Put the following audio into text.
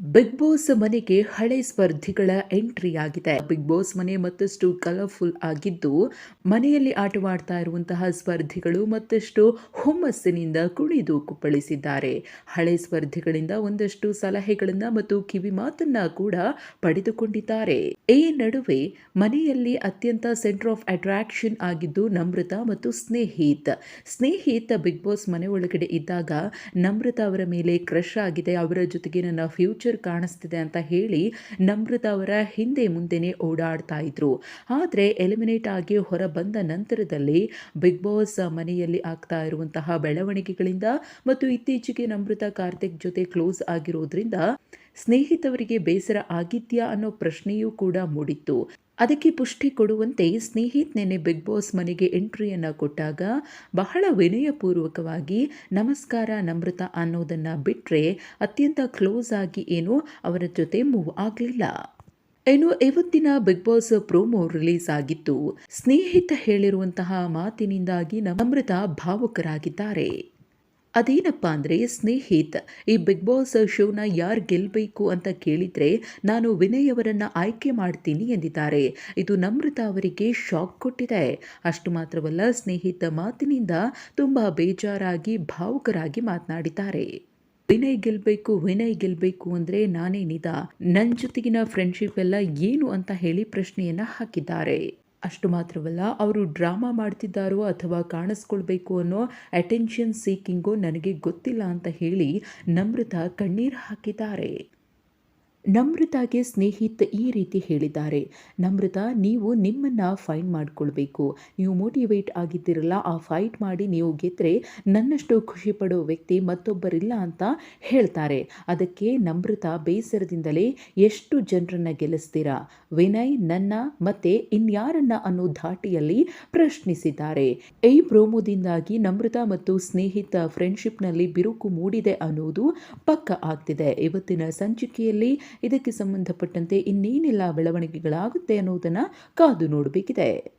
Big Boss ಮನೆಗೆ ಹಳೆ ಸ್ಪರ್ಧಿಗಳ ಎಂಟ್ರಿ ಆಗಿದೆ. ಬಿಗ್ ಬಾಸ್ ಮನೆ ಮತ್ತಷ್ಟು ಕಲರ್ಫುಲ್ ಆಗಿದ್ದು, ಮನೆಯಲ್ಲಿ ಆಟವಾಡ್ತಾ ಇರುವಂತಹ ಸ್ಪರ್ಧಿಗಳು ಮತ್ತಷ್ಟು ಹುಮ್ಮಸ್ಸಿನಿಂದ ಕುಣಿದು ಕುಪ್ಪಳಿಸಿದ್ದಾರೆ. ಹಳೆ ಸ್ಪರ್ಧಿಗಳಿಂದ ಒಂದಷ್ಟು ಸಲಹೆಗಳನ್ನ ಮತ್ತು ಕಿವಿ ಮಾತನ್ನ ಕೂಡ ಪಡೆದುಕೊಂಡಿದ್ದಾರೆ. ಈ ನಡುವೆ ಮನೆಯಲ್ಲಿ ಅತ್ಯಂತ ಸೆಂಟರ್ ಆಫ್ ಅಟ್ರಾಕ್ಷನ್ ಆಗಿದ್ದು ನಮ್ರತ ಮತ್ತು ಸ್ನೇಹಿತ್. ಸ್ನೇಹಿತ್ ಬಿಗ್ ಬಾಸ್ ಮನೆ ಒಳಗಡೆ ಇದ್ದಾಗ ನಮ್ರತ ಅವರ ಮೇಲೆ ಕ್ರಶ್ ಆಗಿದೆ. ಅವರ ಜೊತೆಗೆ ನನ್ನ ಫ್ಯೂಚರ್ ಕಾಣಿಸ್ತಿದೆ ಅಂತ ಹೇಳಿ ನಮ್ರತ ಅವರ ಹಿಂದೆ ಮುಂದೆನೆ ಓಡಾಡ್ತಾ ಇದ್ರು. ಆದರೆ ಎಲಿಮಿನೇಟ್ ಆಗಿ ಹೊರ ಬಂದ ನಂತರದಲ್ಲಿ ಬಿಗ್ ಬಾಸ್ ಮನೆಯಲ್ಲಿ ಆಗ್ತಾ ಇರುವಂತಹ ಬೆಳವಣಿಗೆಗಳಿಂದ ಮತ್ತು ಇತ್ತೀಚೆಗೆ ನಮೃತ ಕಾರ್ತಿಕ್ ಜೊತೆ ಕ್ಲೋಸ್ ಆಗಿರೋದ್ರಿಂದ ಸ್ನೇಹಿತವರಿಗೆ ಬೇಸರ ಆಗಿದ್ಯಾ ಅನ್ನೋ ಪ್ರಶ್ನೆಯೂ ಕೂಡ ಮೂಡಿತ್ತು. ಅದಕ್ಕೆ ಪುಷ್ಟಿ ಕೊಡುವಂತೆ ಸ್ನೇಹಿತ್ ನೆನೆ ಬಿಗ್ ಬಾಸ್ ಮನೆಗೆ ಎಂಟ್ರಿಯನ್ನು ಕೊಟ್ಟಾಗ ಬಹಳ ವಿನಯಪೂರ್ವಕವಾಗಿ, ನಮಸ್ಕಾರ ನಮ್ರತ ಅನ್ನೋದನ್ನು ಬಿಟ್ಟರೆ ಅತ್ಯಂತ ಕ್ಲೋಸ್ ಆಗಿ ಏನು ಅವರ ಜೊತೆ ಮೂವ್ ಆಗಲಿಲ್ಲ. ಏನು ಇವತ್ತಿನ ಬಿಗ್ ಬಾಸ್ ಪ್ರೋಮೋ ರಿಲೀಸ್ ಆಗಿತ್ತು. ಸ್ನೇಹಿತ ಹೇಳಿರುವಂತಹ ಮಾತಿನಿಂದಾಗಿ ನಮ್ರತ ಭಾವುಕರಾಗಿದ್ದಾರೆ. ಅದೇನಪ್ಪ ಅಂದರೆ ಸ್ನೇಹಿತ್. ಈ ಬಿಗ್ ಬಾಸ್ ಶೋನ ಯಾರು ಗೆಲ್ಲಬೇಕು ಅಂತ ಕೇಳಿದರೆ ನಾನು ವಿನಯ್ ಅವರನ್ನು ಆಯ್ಕೆ ಮಾಡ್ತೀನಿ ಎಂದಿದ್ದಾರೆ. ಇದು ನಮ್ರತ ಅವರಿಗೆ ಶಾಕ್ ಕೊಟ್ಟಿದೆ. ಅಷ್ಟು ಮಾತ್ರವಲ್ಲ, ಸ್ನೇಹಿತ ಮಾತಿನಿಂದ ತುಂಬ ಬೇಜಾರಾಗಿ, ಭಾವುಕರಾಗಿ ಮಾತನಾಡಿದ್ದಾರೆ. ವಿನಯ್ ಗೆಲ್ಲಬೇಕು ವಿನಯ್ ಗೆಲ್ಲಬೇಕು ಅಂದರೆ ನಾನೇ ನಿದ ನನ್ನ ಜೊತೆಗಿನ ಫ್ರೆಂಡ್ಶಿಪ್ ಎಲ್ಲ ಏನು ಅಂತ ಹೇಳಿ ಪ್ರಶ್ನೆಯನ್ನು ಹಾಕಿದ್ದಾರೆ. ಅಷ್ಟು ಮಾತ್ರವಲ್ಲ, ಅವರು ಡ್ರಾಮಾ ಮಾಡ್ತಿದ್ದಾರೋ ಅಥವಾ ಕಾಣಿಸ್ಕೊಳ್ಬೇಕು ಅನ್ನೋ ಅಟೆನ್ಷನ್ ಸೀಕಿಂಗು ನನಗೆ ಗೊತ್ತಿಲ್ಲ ಅಂತ ಹೇಳಿ ನಮ್ರತ ಕಣ್ಣೀರು ಹಾಕಿದ್ದಾರೆ. ನಮ್ರತಾಗೆ ಸ್ನೇಹಿತ್ ಈ ರೀತಿ ಹೇಳಿದ್ದಾರೆ, ನಮ್ರತ, ನೀವು ನಿಮ್ಮನ್ನು ಫೈಂಡ್ ಮಾಡಿಕೊಳ್ಬೇಕು. ನೀವು ಮೋಟಿವೇಟ್ ಆಗಿದ್ದಿರಲ್ಲ, ಆ ಫೈಟ್ ಮಾಡಿ ನೀವು ಗೆದ್ದರೆ ನನ್ನಷ್ಟು ಖುಷಿ ಪಡೋ ವ್ಯಕ್ತಿ ಮತ್ತೊಬ್ಬರಿಲ್ಲ ಅಂತ ಹೇಳ್ತಾರೆ. ಅದಕ್ಕೆ ನಮ್ರತ ಬೇಸರದಿಂದಲೇ ಎಷ್ಟು ಜನರನ್ನು ಗೆಲ್ಲಿಸ್ತೀರಾ? ವಿನಯ್ ನನ್ನ ಮತ್ತೆ ಇನ್ಯಾರನ್ನ ಅನ್ನೋ ಧಾಟಿಯಲ್ಲಿ ಪ್ರಶ್ನಿಸಿದ್ದಾರೆ. ಈ ಪ್ರೋಮೋದಿಂದಾಗಿ ನಮ್ರತ ಮತ್ತು ಸ್ನೇಹಿತ ಫ್ರೆಂಡ್ಶಿಪ್ನಲ್ಲಿ ಬಿರುಕು ಮೂಡಿದೆ ಅನ್ನೋದು ಪಕ್ಕ ಆಗ್ತಿದೆ. ಇವತ್ತಿನ ಸಂಚಿಕೆಯಲ್ಲಿ ಇದಕ್ಕೆ ಸಂಬಂಧಪಟ್ಟಂತೆ ಇನ್ನೇನೆಲ್ಲ ಬೆಳವಣಿಗೆಗಳಾಗುತ್ತೆ ಅನ್ನೋದನ್ನು ಕಾದು ನೋಡಬೇಕಿದೆ.